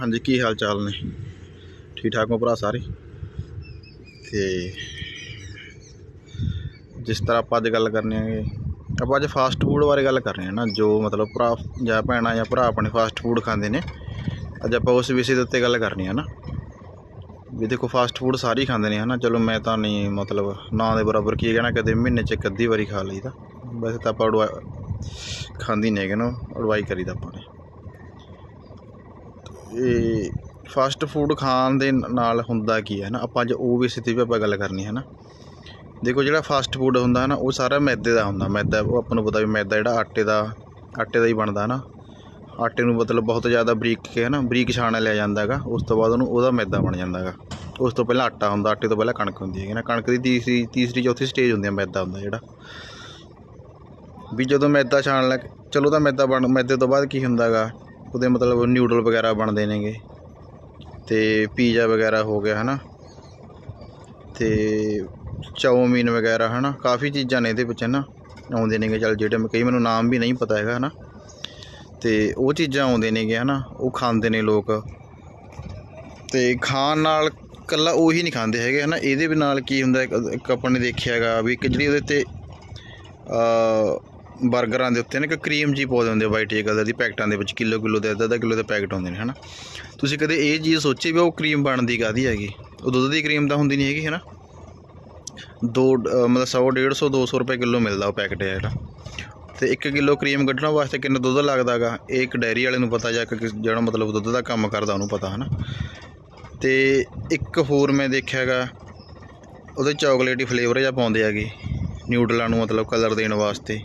ਹਾਂਜੀ, ਕੀ ਹਾਲ ਚਾਲ ਨੇ? ਠੀਕ ਠਾਕ ਹੋ ਭਰਾ ਸਾਰੇ? ਤੇ ਜਿਸ ਤਰ੍ਹਾਂ ਆਪਾਂ ਅੱਜ ਗੱਲ ਕਰਨੀ ਹੈ ਆਪਾਂ ਅੱਜ ਫਾਸਟ ਫੂਡ ਬਾਰੇ ਗੱਲ ਕਰ ਰਹੇ ਹਾਂ ਨਾ, ਜੋ ਮਤਲਬ ਭਰਾ ਜਾਂ ਭੈਣਾਂ ਜਾਂ ਭਰਾ ਆਪਣੇ ਫਾਸਟ ਫੂਡ ਖਾਂਦੇ ਨੇ, ਅੱਜ ਆਪਾਂ ਉਸ ਵਿਸ਼ੇ ਦੇ ਉੱਤੇ ਗੱਲ ਕਰਨੀ ਹੈ ਨਾ। ਵੀ ਦੇਖੋ ਫਾਸਟ ਫੂਡ ਸਾਰੇ ਖਾਂਦੇ ਨੇ, ਹਨਾ? ਚਲੋ ਮੈਂ ਤਾਂ ਨਹੀਂ, ਮਤਲਬ ਨਾ ਦੇ ਬਰਾਬਰ ਕੀ ਕਹਿਣਾ, ਕਦੇ ਮਹੀਨੇ 'ਚ ਇੱਕ ਅੱਧੀ ਵਾਰੀ ਖਾ ਲਈਦਾ। ਵੈਸੇ ਤਾਂ ਆਪਾਂ ਉਡਵਾ ਖਾਂਦੀ ਨਹੀਂ ਹੈਗੇ ਨਾ, ਅਡਵਾਈ ਕਰੀਦਾ ਆਪਾਂ ਨੇ। ਇਹ ਫਾਸਟ ਫੂਡ ਖਾਣ ਦੇ ਨਾਲ ਹੁੰਦਾ ਕੀ ਹੈ ਨਾ, ਆਪਾਂ ਅੱਜ ਉਹ ਵਿਸ਼ੇ 'ਤੇ ਵੀ ਆਪਾਂ ਗੱਲ ਕਰਨੀ ਹੈ ਨਾ। ਦੇਖੋ ਜਿਹੜਾ ਫਾਸਟ ਫੂਡ ਹੁੰਦਾ ਹੈ ਨਾ, ਉਹ ਸਾਰਾ ਮੈਦੇ ਦਾ ਹੁੰਦਾ। ਮੈਦਾ, ਉਹ ਆਪਾਂ ਨੂੰ ਪਤਾ ਵੀ ਮੈਦਾ ਜਿਹੜਾ ਆਟੇ ਦਾ ਆਟੇ ਦਾ ਹੀ ਬਣਦਾ ਨਾ। ਆਟੇ ਨੂੰ ਮਤਲਬ ਬਹੁਤ ਜ਼ਿਆਦਾ ਬਰੀਕ ਕੇ ਹੈ ਨਾ ਬਰੀਕ ਛਾਣਾ ਲਿਆ ਜਾਂਦਾ ਹੈਗਾ। ਉਸ ਤੋਂ ਬਾਅਦ ਉਹਨੂੰ ਉਹਦਾ ਮੈਦਾ ਬਣ ਜਾਂਦਾ ਹੈਗਾ। ਉਸ ਤੋਂ ਪਹਿਲਾਂ ਆਟਾ ਹੁੰਦਾ, ਆਟੇ ਤੋਂ ਪਹਿਲਾਂ ਕਣਕ ਹੁੰਦੀ ਹੈਗੀ ਨਾ। ਕਣਕ ਦੀ ਤੀਸਰੀ ਤੀਸਰੀ, ਚੌਥੀ ਸਟੇਜ ਹੁੰਦੀ ਹੈ ਮੈਦਾ ਹੁੰਦਾ ਜਿਹੜਾ। ਵੀ ਜਦੋਂ ਮੈਦਾ ਛਾਣ ਲੈ ਚਲੋ ਤਾਂ ਮੈਦਾ ਬਣ, ਮੈਦੇ ਤੋਂ ਬਾਅਦ ਕੀ ਹੁੰਦਾ ਹੈਗਾ? ਉਹਦੇ ਮਤਲਬ ਨਿਊਡਲ ਵਗੈਰਾ ਬਣਦੇ ਨੇਗੇ ਤੇ ਪੀਜ਼ਾ ਵਗੈਰਾ ਹੋ ਗਿਆ, ਹਨਾ? ਤੇ ਚਾਊਮੀਨ ਵਗੈਰਾ, ਹਨਾ? ਕਾਫੀ ਚੀਜ਼ਾਂ ਨੇ ਇਹਦੇ ਵਿੱਚ, ਹਨਾ? ਆਉਂਦੇ ਨੇਗੇ, ਚੱਲ ਜਿਹੜੇ ਕਈ ਮੈਨੂੰ ਨਾਮ ਵੀ ਨਹੀਂ ਪਤਾ ਹੈਗਾ, ਹਨਾ? ਤੇ ਉਹ ਚੀਜ਼ਾਂ ਆਉਂਦੇ ਨੇਗੇ, ਹਨਾ? ਉਹ ਖਾਂਦੇ ਨੇ ਲੋਕ। ਤੇ ਖਾਣ ਨਾਲ ਕੱਲਾ ਉਹੀ ਨਹੀਂ ਖਾਂਦੇ ਹੈਗੇ, ਹਨਾ? ਇਹਦੇ ਨਾਲ ਕੀ ਹੁੰਦਾ, ਇੱਕ ਆਪਾਂ ਨੇ ਦੇਖਿਆ ਹੈਗਾ ਵੀ ਇੱਕ ਜਿਹੜੀ ਉਹਦੇ ਤੇ 버ਗਰਾਂ ਦੇ ਉੱਤੇ ਨਾ ਇੱਕ ਕਰੀਮ ਜੀ ਪਾਉਂਦੇ ਹੁੰਦੇ ਵਾਈਟ ਜੇ ਕਲਰ ਦੀ ਪੈਕਟਾਂ ਦੇ ਵਿੱਚ ਕਿਲੋ ਕਿਲੋ ਦੇ ਅੱਧਾ ਅੱਧਾ ਕਿਲੋ ਦੇ ਪੈਕਟ ਹੁੰਦੇ ਨੇ ਹਨਾ? ਤੁਸੀਂ ਕਦੇ ਇਹ ਚੀਜ਼ ਸੋਚੀ ਵੀ ਉਹ ਕਰੀਮ ਬਣਦੀ ਕਾਦੀ ਹੈਗੀ? ਉਹ ਦੁੱਧ ਦੀ ਕਰੀਮ ਤਾਂ ਹੁੰਦੀ ਨਹੀਂ ਹੈਗੀ ਹਨਾ? ਦੋ ਅ, ਮਤਲਬ 100 150 200 ਰੁਪਏ ਕਿਲੋ ਮਿਲਦਾ ਉਹ ਪੈਕਟ ਹੈ ਜਿਹੜਾ। ਤੇ 1 ਕਿਲੋ ਕਰੀਮ ਕੱਢਣ ਵਾਸਤੇ ਕਿੰਨਾ ਦੁੱਧ ਲੱਗਦਾਗਾ ਇਹ ਇੱਕ ਡੈਰੀ ਵਾਲੇ ਨੂੰ ਪਤਾ ਜਾਂ ਇੱਕ ਜਿਹੜਾ ਮਤਲਬ ਦੁੱਧ ਦਾ ਕੰਮ ਕਰਦਾ ਉਹਨੂੰ ਪਤਾ ਹਨਾ? ਤੇ ਇੱਕ ਹੋਰ ਮੈਂ ਦੇਖਿਆ ਹੈਗਾ ਉਹਦੇ ਚਾਕਲੇਟੀ ਫਲੇਵਰ ਜਿਹਾ ਪਾਉਂਦੇ ਹੈਗੇ ਨਿਊਡਲਾਂ ਨੂੰ ਮਤਲਬ ਕਲਰ ਦੇਣ ਵਾਸਤੇ।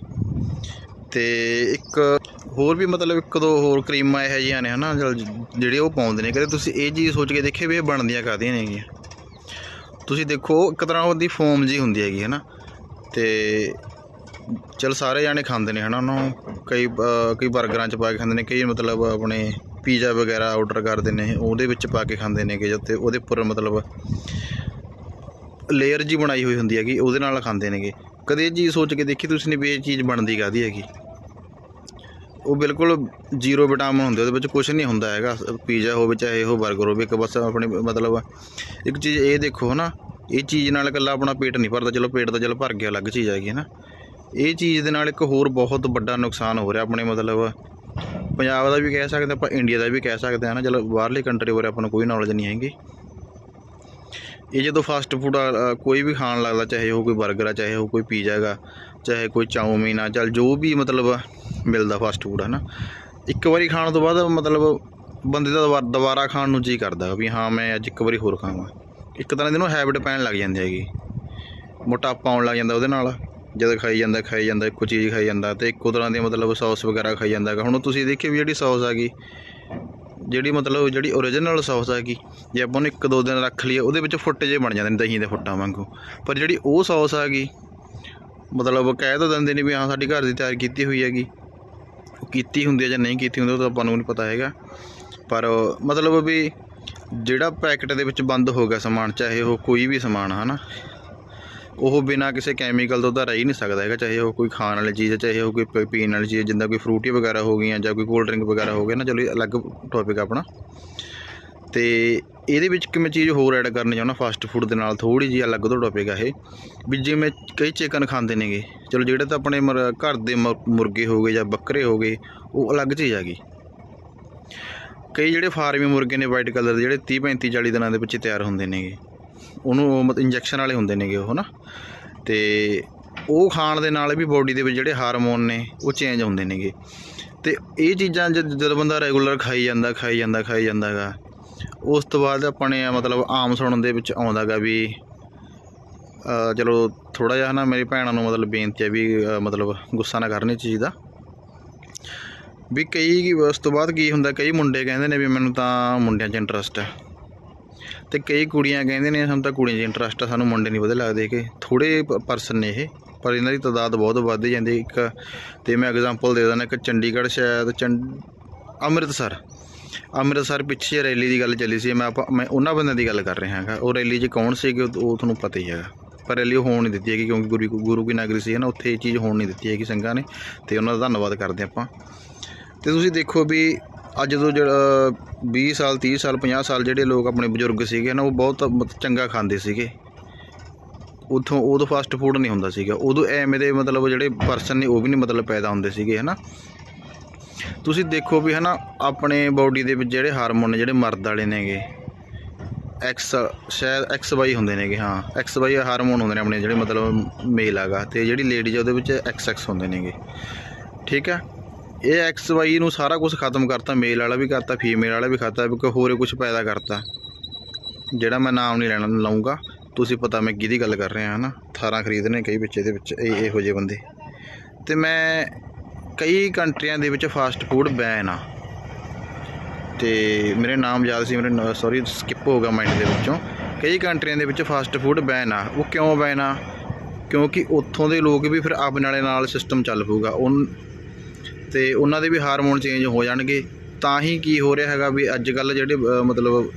ਤੇ ਇੱਕ ਹੋਰ ਵੀ ਮਤਲਬ ਇੱਕ ਦੋ ਹੋਰ ਕਰੀਮਾਂ ਇਹੋ ਜਿਹੀਆਂ ਨੇ ਹਨਾ ਚੱਲ ਜਿਹੜੇ ਉਹ ਪਾਉਂਦੇ ਨੇ ਕਦੇ ਤੁਸੀਂ ਇਹ ਚੀਜ਼ ਸੋਚ ਕੇ ਦੇਖੇ ਵੀ ਇਹ ਬਣਦੀਆਂ ਕਾਹਦੀਆਂ ਨੇਗੀਆਂ ਤੁਸੀਂ ਦੇਖੋ, ਇੱਕ ਤਰ੍ਹਾਂ ਉਹਦੀ ਫੋਮ ਜੀ ਹੁੰਦੀ ਹੈਗੀ ਹਨਾ, ਤੇ ਚਲ ਸਾਰੇ ਜਾਣੇ ਖਾਂਦੇ ਨੇ ਹਨਾ, ਉਹਨੂੰ ਕਈ ਕਈ 버ਗਰਾਂ 'ਚ ਪਾ ਕੇ ਖਾਂਦੇ ਨੇ, ਕਈ ਮਤਲਬ ਆਪਣੇ ਪੀਜ਼ਾ ਵਗੈਰਾ ਆਰਡਰ ਕਰਦੇ ਨੇ, ਉਹਦੇ ਵਿੱਚ ਪਾ ਕੇ ਖਾਂਦੇ ਨੇਗੇ ਜਿੱਤੇ ਉਹਦੇ ਉੱਪਰ ਮਤਲਬ ਲੇਅਰ ਜੀ ਬਣਾਈ ਹੋਈ ਹੁੰਦੀ ਹੈਗੀ, ਉਹਦੇ ਨਾਲ ਖਾਂਦੇ ਨੇਗੇ। ਕਦੇ ਇਹ ਚੀਜ਼ ਸੋਚ ਕੇ ਦੇਖੀ ਤੁਸੀਂ ਨੇ ਵੀ ਇਹ ਚੀਜ਼ ਬਣਦੀ ਕਾਦੀ ਹੈਗੀ? ਉਹ ਬਿਲਕੁਲ ਜ਼ੀਰੋ ਵਿਟਾਮਿਨ ਹੁੰਦੇ, ਉਹਦੇ ਵਿੱਚ ਕੁਝ ਨਹੀਂ ਹੁੰਦਾ ਹੈਗਾ, ਪੀਜ਼ਾ ਹੋਵੇ ਚਾਹੇ ਉਹ 버ਗਰ ਹੋਵੇ, ਇੱਕ ਬਸ ਆਪਣੇ ਮਤਲਬ ਇੱਕ ਚੀਜ਼ ਇਹ ਦੇਖੋ ਨਾ ਇਹ ਚੀਜ਼ ਨਾਲ ਇਕੱਲਾ ਆਪਣਾ ਪੇਟ ਨਹੀਂ ਭਰਦਾ, ਚਲੋ ਪੇਟ ਤਾਂ ਚਲੋ ਭਰ ਗਿਆ, ਅਲੱਗ ਚੀਜ਼ ਹੈਗੀ ਹੈ ਨਾ ਇਹ ਚੀਜ਼ ਦੇ ਨਾਲ ਇੱਕ ਹੋਰ ਬਹੁਤ ਵੱਡਾ ਨੁਕਸਾਨ ਹੋ ਰਿਹਾ ਆਪਣੇ ਮਤਲਬ ਪੰਜਾਬ ਦਾ ਵੀ ਕਹਿ ਸਕਦੇ ਆਪਾਂ ਇੰਡੀਆ ਦਾ ਵੀ ਕਹਿ ਸਕਦੇ ਹਾਂ ਨਾ ਚਲੋ ਬਾਹਰਲੀ ਕੰਟਰੀ ਬਾਰੇ ਆਪਾਂ ਨੂੰ ਕੋਈ ਨੌਲੇਜ ਨਹੀਂ ਹੈਗੀ। ਇਹ ਜਦੋਂ ਫਾਸਟ ਫੂਡ ਕੋਈ ਵੀ ਖਾਣ ਲੱਗਦਾ, ਚਾਹੇ ਉਹ ਕੋਈ 버ਗਰ ਆ, ਚਾਹੇ ਉਹ ਕੋਈ ਪੀਜ਼ਾ ਹੈਗਾ, ਚਾਹੇ ਕੋਈ ਚਾਊਮੀਨ ਆ, ਚੱਲ ਜੋ ਵੀ ਮਤਲਬ ਮਿਲਦਾ ਫਾਸਟ ਫੂਡ ਹੈ ਨਾ ਇੱਕ ਵਾਰੀ ਖਾਣ ਤੋਂ ਬਾਅਦ ਮਤਲਬ ਬੰਦੇ ਦਾ ਦੁਬਾ- ਦੁਬਾਰਾ ਖਾਣ ਨੂੰ ਜੀ ਕਰਦਾ ਵੀ ਹਾਂ, ਮੈਂ ਅੱਜ ਇੱਕ ਵਾਰੀ ਹੋਰ ਖਾਵਾਂ। ਇੱਕ ਤਰ੍ਹਾਂ ਦੀ ਨੂੰ ਹੈਬਿਟ ਪੈਣ ਲੱਗ ਜਾਂਦੀ ਹੈਗੀ। ਮੋਟਾਪਾ ਆਉਣ ਲੱਗ ਜਾਂਦਾ ਉਹਦੇ ਨਾਲ। ਜਦ ਖਾਈ ਜਾਂਦਾ ਖਾਈ ਜਾਂਦਾ, ਇੱਕੋ ਚੀਜ਼ ਖਾਈ ਜਾਂਦਾ ਤੇ ਇੱਕੋ ਤਰ੍ਹਾਂ ਦੀ ਮਤਲਬ ਸੌਸ ਵਗੈਰਾ ਖਾਈ ਜਾਂਦਾ ਹੈਗਾ। ਹੁਣ ਤੁਸੀਂ ਦੇਖਿਓ ਵੀ ਜਿਹੜੀ ਸੌਸ ਹੈਗੀ ਜਿਹੜੀ ਮਤਲਬ ਜਿਹੜੀ ਓਰੀਜਨਲ ਸੌਸ ਹੈਗੀ ਜੇ ਆਪਾਂ ਉਹਨੂੰ ਇੱਕ ਦੋ ਦਿਨ ਰੱਖ ਲਈਏ, ਉਹਦੇ ਵਿੱਚ ਫੁੱਟ ਜੇ ਬਣ ਜਾਂਦੇ ਨੇ ਦਹੀਂ ਦੇ ਫੁੱਟਾਂ ਵਾਂਗੂ। ਪਰ ਜਿਹੜੀ ਉਹ ਸੌਸ ਹੈਗੀ ਮਤਲਬ ਕਹਿ ਤਾਂ ਦਿੰਦੇ ਨੇ ਵੀ ਹਾਂ, ਸਾਡੀ ਘਰ ਦੀ ਤਿਆਰ ਕੀਤੀ ਹੋਈ ਹੈਗੀ। ਕੀਤੀ ਹੁੰਦੀ ਹੈ ਜਾਂ ਨਹੀਂ ਕੀਤੀ ਹੁੰਦੀ ਉਹ ਤਾਂ ਆਪਾਂ ਨੂੰ ਨਹੀਂ ਪਤਾ ਹੈਗਾ। ਪਰ ਮਤਲਬ ਵੀ ਜਿਹੜਾ ਪੈਕਟ ਦੇ ਵਿੱਚ ਬੰਦ ਹੋ ਗਿਆ ਸਮਾਨ, ਚਾਹੇ ਉਹ ਕੋਈ ਵੀ ਸਮਾਨ ਹੈ ਨਾ ਉਹ ਬਿਨਾ ਕਿਸੇ ਕੈਮੀਕਲ ਤੋਂ ਤਾਂ ਰਹਿ ਹੀ ਨਹੀਂ ਸਕਦਾ ਹੈਗਾ, ਚਾਹੇ ਉਹ ਕੋਈ ਖਾਣ ਵਾਲੀ ਚੀਜ਼ ਹੈ, ਚਾਹੇ ਉਹ ਕੋਈ ਪੀਣ ਵਾਲੀ ਚੀਜ਼ ਜਿੱਦਾਂ ਕੋਈ ਫਰੂਟੀ ਵਗੈਰਾ ਹੋ ਗਈਆਂ ਜਾਂ ਕੋਈ ਕੋਲਡ ਡਰਿੰਕ ਵਗੈਰਾ ਹੋ ਗਿਆ ਨਾ, ਚਲੋ ਇਹ ਅਲੱਗ ਟੌਪਿਕ ਆਪਣਾ। ਤੇ ਇਹਦੇ ਵਿੱਚ ਕਿ ਮੈਂ ਚੀਜ਼ ਹੋਰ ਐਡ ਕਰਨੀ ਚਾਹੁੰਦਾ? ਫਾਸਟ ਫੂਡ ਦੇ ਨਾਲ ਥੋੜੀ ਜਿਹੀ ਅਲੱਗ ਤੋਂ ਟੌਪਿਕ ਆ ਇਹ, ਵੀ ਜਿਵੇਂ ਕਈ ਚਿਕਨ ਖਾਂਦੇ ਨੇਗੇ। ਚਲੋ ਜਿਹੜੇ ਤਾਂ ਆਪਣੇ ਮਰ- ਘਰ ਦੇ ਮੁਰਗੇ ਹੋ ਗਏ ਜਾਂ ਬੱਕਰੇ ਹੋ ਗਏ, ਉਹ ਅਲੱਗ ਚੀਜ਼ ਆ ਗਈ। ਕਈ ਜਿਹੜੇ ਫਾਰਮੀ ਮੁਰਗੇ ਨੇ ਵਾਈਟ ਕਲਰ ਦੇ, ਜਿਹੜੇ 30 35 40 ਦਿਨਾਂ ਦੇ ਵਿੱਚ ਤਿਆਰ ਹੁੰਦੇ ਨੇਗੇ। ਉਹਨੂੰ ਮਤ ਇੰਜੈਕਸ਼ਨ ਵਾਲੇ ਹੁੰਦੇ ਨੇਗੇ ਉਹ ਨਾ ਤੇ ਉਹ ਖਾਣ ਦੇ ਨਾਲ ਵੀ ਬੋਡੀ ਦੇ ਵਿੱਚ ਜਿਹੜੇ ਹਾਰਮੋਨ ਨੇ, ਉਹ ਚੇਂਜ ਹੁੰਦੇ ਨੇਗੇ। ਤੇ ਇਹ ਚੀਜ਼ਾਂ ਜਦ, ਜਦੋਂ ਬੰਦਾ ਰੈਗੂਲਰ ਖਾਈ ਜਾਂਦਾ ਖਾਈ ਜਾਂਦਾ ਖਾਈ ਜਾਂਦਾ ਗਾ ਉਸ ਤੋਂ ਬਾਅਦ ਆਪਣੇ ਮਤਲਬ ਆਮ ਸੁਣਨ ਦੇ ਵਿੱਚ ਆਉਂਦਾਗਾ ਵੀ ਚਲੋ ਥੋੜਾ ਜਿਹਾ ਨਾ ਮੇਰੀ ਭੈਣਾਂ ਨੂੰ ਮਤਲਬ ਬੇਨਤੀ ਹੈ ਵੀ ਮਤਲਬ ਗੁੱਸਾ ਨਾ ਕਰਨ ਇਸ ਚੀਜ਼ ਦਾ। ਵੀ ਕਈ ਉਸ ਤੋਂ ਬਾਅਦ ਕੀ ਹੁੰਦਾ, ਕਈ ਮੁੰਡੇ ਕਹਿੰਦੇ ਨੇ ਵੀ ਮੈਨੂੰ ਤਾਂ ਮੁੰਡਿਆਂ 'ਚ ਇੰਟਰਸਟ ਹੈ। ਤੇ ਕਈ ਕੁੜੀਆਂ ਕਹਿੰਦੇ ਨੇ, ਸਾਨੂੰ ਤਾਂ ਕੁੜੀਆਂ 'ਚ ਇੰਟਰਸਟ ਆ, ਸਾਨੂੰ ਮੁੰਡੇ ਨਹੀਂ ਵਧੀਆ ਲੱਗਦੇ ਕਿ ਥੋੜੇ ਪਰਸਨ ਨੇ ਇਹ, ਪਰ ਇਹਨਾਂ ਦੀ ਤਾਦਾਦ ਬਹੁਤ ਵੱਧਦੀ ਜਾਂਦੀ ਇੱਕ, ਤੇ ਮੈਂ ਐਗਜ਼ਾਮਪਲ ਦੇ ਦਿੰਦਾ, ਇੱਕ ਚੰਡੀਗੜ੍ਹ ਸ਼ਾਇਦ ਚੰਡ ਅੰਮ੍ਰਿਤਸਰ। ਅੰਮ੍ਰਿਤਸਰ ਪਿੱਛੇ ਰੈਲੀ ਦੀ ਗੱਲ ਚੱਲੀ ਸੀ, ਮੈਂ ਆਪਾਂ ਮੈਂ ਉਹਨਾਂ ਬੰਦਿਆਂ ਦੀ ਗੱਲ ਕਰ ਰਿਹਾ ਹਾਂਗਾ। ਉਹ ਰੈਲੀ 'ਚ ਕੌਣ ਸੀਗੇ, ਉਹ ਤੁਹਾਨੂੰ ਪਤਾ ਹੀ ਹੈਗਾ। ਪਰ ਰੈਲੀ ਹੋਣ ਨਹੀਂ ਦਿੱਤੀ ਹੈਗੀ ਕਿਉਂਕਿ ਗੁਰੂ ਗੁਰੂ ਕੀ ਨਗਰੀ ਸੀ ਨਾ, ਉੱਥੇ ਇਹ ਚੀਜ਼ ਹੋਣ ਨਹੀਂ ਦਿੱਤੀ ਹੈਗੀ ਸੰਘਾਂ ਨੇ। ਤੇ ਉਹਨਾਂ ਦਾ ਧੰਨਵਾਦ ਕਰਦੇ ਆਪਾਂ। ਤੇ ਤੁਸੀਂ ਦੇਖੋ ਵੀ ਅੱਜ ਤੋਂ ਜਿਹੜਾ 20 ਸਾਲ 30 ਸਾਲ 50 ਸਾਲ ਜਿਹੜੇ ਲੋਕ ਆਪਣੇ ਬਜ਼ੁਰਗ ਸੀਗੇ ਨਾ, ਉਹ ਬਹੁਤ ਮਤ- ਚੰਗਾ ਖਾਂਦੇ ਸੀਗੇ। ਉਥੋਂ ਉਦੋਂ ਫਾਸਟ ਫੂਡ ਨਹੀਂ ਹੁੰਦਾ ਸੀਗਾ। ਉਦੋਂ ਐਵੇਂ ਦੇ ਮਤਲਬ ਜਿਹੜੇ ਪਰਸਨ ਨੇ, ਉਹ ਵੀ ਨਹੀਂ ਮਤਲਬ ਪੈਦਾ ਹੁੰਦੇ ਸੀਗੇ, ਹਨਾ? ਤੁਸੀਂ ਦੇਖੋ ਵੀ ਹਨਾ, ਆਪਣੇ ਬਾਡੀ ਦੇ ਵਿੱਚ ਜਿਹੜੇ ਹਾਰਮੋਨ ਨੇ, ਜਿਹੜੇ ਮਰਦ ਵਾਲੇ ਨੇਗੇ ਐਕਸ ਸ਼ਾਇਦ ਐਕਸ ਵਾਈ ਹੁੰਦੇ ਨੇਗੇ, ਹਾਂ ਐਕਸ ਵਾਈ ਹਾਰਮੋਨ ਹੁੰਦੇ ਨੇ ਆਪਣੇ ਜਿਹੜੇ ਮਤਲਬ ਮੇਲ ਹੈਗਾ, ਤੇ ਜਿਹੜੀ ਲੇਡੀਜ਼ ਉਹਦੇ ਵਿੱਚ ਐਕਸ ਐਕਸ ਹੁੰਦੇ ਨੇਗੇ, ਠੀਕ ਹੈ ਇਹ ਐਕਸ ਵਾਈ ਨੂੰ ਸਾਰਾ ਕੁਝ ਖਤਮ ਕਰਤਾ ਮੇਲ ਵਾਲਾ ਵੀ ਕਰਤਾ ਫੀਮੇਲ ਵਾਲਾ ਵੀ ਕਰਤਾ, ਵੀ ਕੋਈ ਹੋਰ ਕੁਝ ਪੈਦਾ ਕਰਤਾ। ਜਿਹੜਾ ਮੈਂ ਨਾਮ ਨਹੀਂ ਲੈਣਾ, ਲਊਂਗਾ, ਤੁਸੀਂ ਪਤਾ ਮੈਂ ਕਿਹਦੀ ਗੱਲ ਕਰ ਰਿਹਾ ਹਾਂ ਨਾ ਥਾਰਾਂ ਖਰੀਦਣੇ ਕਈ ਵਿੱਚ, ਇਹਦੇ ਵਿੱਚ, ਇਹ ਇਹੋ ਜਿਹੇ ਬੰਦੇ। ਤੇ ਮੈਂ ਕਈ ਕੰਟਰੀਆਂ ਦੇ ਵਿੱਚ ਫਾਸਟ ਫੂਡ ਬੈਨ ਆ। ਤੇ ਮੇਰੇ ਨਾਮ ਯਾਦ ਸੀ, ਮੇਰੇ ਸੌਰੀ ਸਕਿਪ ਹੋ ਗਿਆ ਮਾਈਂਡ ਦੇ ਵਿੱਚੋਂ। ਕਈ ਕੰਟਰੀਆਂ ਦੇ ਵਿੱਚ ਫਾਸਟ ਫੂਡ ਬੈਨ ਆ। ਉਹ ਕਿਉਂ ਬੈਨ ਆ? ਕਿਉਂਕਿ ਉੱਥੋਂ ਦੇ ਲੋਕ ਵੀ ਫਿਰ ਆਪਣੇ ਨਾਲੇ ਨਾਲ ਸਿਸਟਮ ਚੱਲ ਪਊਗਾ। ਉਹ ਤੇ ਉਹਨਾਂ ਦੇ ਵੀ ਹਾਰਮੋਨ ਚੇਂਜ ਹੋ ਜਾਣਗੇ। ਤਾਂ ਹੀ ਕੀ ਹੋ ਰਿਹਾ ਹੈਗਾ ਵੀ ਅੱਜ ਕੱਲ ਜਿਹੜੇ ਮਤਲਬ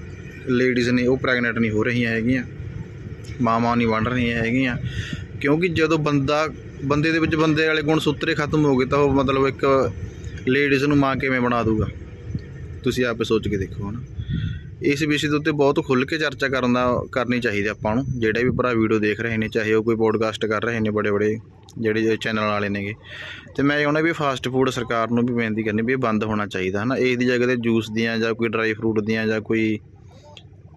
ਲੇਡੀਜ਼ ਨੇ, ਉਹ ਪ੍ਰੈਗਨੈਂਟ ਨਹੀਂ ਹੋ ਰਹੀਆਂ ਹੈਗੀਆਂ। ਮਾਵਾਂ ਨਹੀਂ ਬਣ ਰਹੀਆਂ ਹੈਗੀਆਂ। ਕਿਉਂਕਿ ਜਦੋਂ ਬੰਦਾ, ਬੰਦੇ ਦੇ ਵਿੱਚ ਬੰਦੇ ਵਾਲੇ ਗੁਣ ਸੁੱਤਰੇ ਖਤਮ ਹੋ ਗਏ ਤਾਂ ਉਹ ਮਤਲਬ ਇੱਕ ਲੇਡੀਜ਼ ਨੂੰ ਮਾਂ ਕਿਵੇਂ ਬਣਾ ਦੂਗਾ ਤੁਸੀਂ ਆਪੇ ਸੋਚ ਕੇ ਦੇਖੋ, ਹਨਾ? ਇਸ ਵਿਸ਼ੇ ਦੇ ਉੱਤੇ ਬਹੁਤ ਖੁੱਲ੍ਹ ਕੇ ਚਰਚਾ ਕਰਨ ਦਾ, ਕਰਨੀ ਚਾਹੀਦੀ ਆਪਾਂ ਨੂੰ। ਜਿਹੜੇ ਵੀ ਭਰਾ ਵੀਡੀਓ ਦੇਖ ਰਹੇ ਨੇ, ਚਾਹੇ ਉਹ ਕੋਈ ਪੋਡਕਾਸਟ ਕਰ ਰਹੇ ਨੇ ਬੜੇ ਬੜੇ ਜਿਹੜੇ ਚੈਨਲ ਵਾਲੇ ਨੇਗੇ। ਤੇ ਮੈਂ ਉਹਨਾਂ ਵੀ ਫਾਸਟ ਫੂਡ ਸਰਕਾਰ ਨੂੰ ਵੀ ਬੇਨਤੀ ਕਰਨੀ ਵੀ ਇਹ ਬੰਦ ਹੋਣਾ ਚਾਹੀਦਾ, ਹਨਾ? ਇਸ ਦੀ ਜਗ੍ਹਾ ਤੇ ਜੂਸ ਦੀਆਂ ਜਾਂ ਕੋਈ ਡਰਾਈ ਫਰੂਟ ਦੀਆਂ ਜਾਂ ਕੋਈ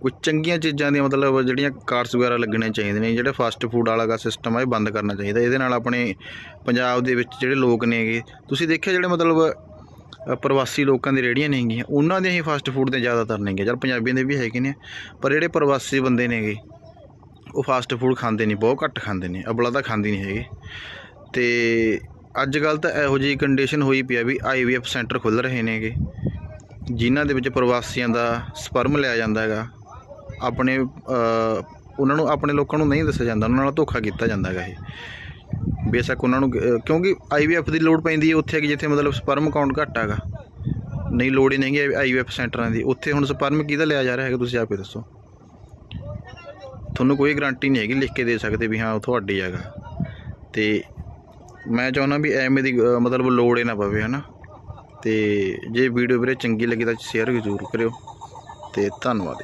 ਕੁਝ ਚੰਗੀਆਂ ਚੀਜ਼ਾਂ ਦੀਆਂ ਮਤਲਬ ਜਿਹੜੀਆਂ ਕਾਰਸ ਵਗੈਰਾ ਲੱਗਣੇ ਚਾਹੀਦੇ ਨੇ, ਜਿਹੜਾ ਫਾਸਟ ਫੂਡ ਵਾਲਾ ਦਾ ਸਿਸਟਮ ਆ, ਇਹ ਬੰਦ ਕਰਨਾ ਚਾਹੀਦਾ। ਇਹਦੇ ਨਾਲ ਆਪਣੇ ਪੰਜਾਬ ਦੇ ਵਿੱਚ ਜਿਹੜੇ ਲੋਕ ਨੇਗੇ ਤੁਸੀਂ ਦੇਖਿਆ ਜਿਹੜੇ ਮਤਲਬ ਪ੍ਰਵਾਸੀ ਲੋਕਾਂ ਦੀ ਰੇੜੀਆਂ ਨੇਗੀਆਂ ਉਹਨਾਂ ਦੇ ਹੀ ਫਾਸਟ ਫੂਡ ਦੇ ਜ਼ਿਆਦਾਤਰ ਨੇਗੇ ਚਲ ਪੰਜਾਬੀਆਂ ਦੇ ਵੀ ਹੈਗੇ ਨੇ, ਪਰ ਜਿਹੜੇ ਪ੍ਰਵਾਸੀ ਬੰਦੇ ਨੇਗੇ ਉਹ ਫਾਸਟ ਫੂਡ ਖਾਂਦੇ ਨਹੀਂ, ਬਹੁਤ ਘੱਟ ਖਾਂਦੇ ਨੇ, ਅਬਲਾ ਤਾਂ ਖਾਂਦੇ ਨਹੀਂ ਹੈਗੇ। ਤੇ ਅੱਜ ਕੱਲ ਤਾਂ ਇਹੋ ਜਿਹੀ ਕੰਡੀਸ਼ਨ ਹੋਈ ਪਈ ਆ ਵੀ ਆਈਵੀਐਫ ਸੈਂਟਰ ਖੁੱਲ ਰਹੇ ਨੇਗੇ ਜਿਨ੍ਹਾਂ ਦੇ ਵਿੱਚ ਪ੍ਰਵਾਸੀਆਂ ਦਾ ਸਪਰਮ ਲਿਆ ਜਾਂਦਾ ਹੈਗਾ। ਆਪਣੇ ਉਹਨਾਂ ਨੂੰ ਆਪਣੇ ਲੋਕਾਂ ਨੂੰ ਨਹੀਂ ਦੱਸਿਆ ਜਾਂਦਾ ਉਹਨਾਂ ਨਾਲ ਧੋਖਾ ਕੀਤਾ ਜਾਂਦਾ ਹੈਗਾ ਇਹ। ਬੇਸ਼ੱਕ ਉਹਨਾਂ ਨੂੰ ਅ, ਕਿਉਂਕਿ ਆਈਵੀਐਫ ਦੀ ਲੋੜ ਪੈਂਦੀ ਹੈ ਉੱਥੇ ਕਿ ਜਿੱਥੇ ਮਤਲਬ ਸਪਰਮ ਕਾਊਂਟ ਘੱਟ ਹੈਗਾ ਨਹੀਂ ਲੋੜ ਹੀ ਨਹੀਂ ਹੈ ਆਈਵੀਐਫ ਸੈਂਟਰਾਂ ਦੀ। ਉੱਥੇ ਹੁਣ ਸਪਰਮ ਕਿਹਦਾ ਲਿਆ ਜਾ ਰਿਹਾ ਹੈਗਾ ਤੁਸੀਂ ਆਪੇ ਦੱਸੋ। ਤੁਹਾਨੂੰ ਕੋਈ ਗਾਰੰਟੀ ਨਹੀਂ ਹੈਗੀ ਲਿਖ ਕੇ ਦੇ ਸਕਦੇ ਵੀ ਹਾਂ ਉਹ ਤੁਹਾਡੀ ਹੈਗਾ। ਤੇ ਮੈਂ ਚਾਹੁੰਦਾ ਵੀ ਐਵੇਂ ਦੀ ਮਤਲਬ ਲੋੜ ਹੀ ਨਾ ਪਵੇ ਹਨਾ। ਤੇ ਜੇ ਵੀਡੀਓ ਵੀਰੇ ਚੰਗੀ ਲੱਗੀ ਤਾਂ ਸ਼ੇਅਰ ਜ਼ਰੂਰ ਕਰਿਓ। ਤੇ ਧੰਨਵਾਦ।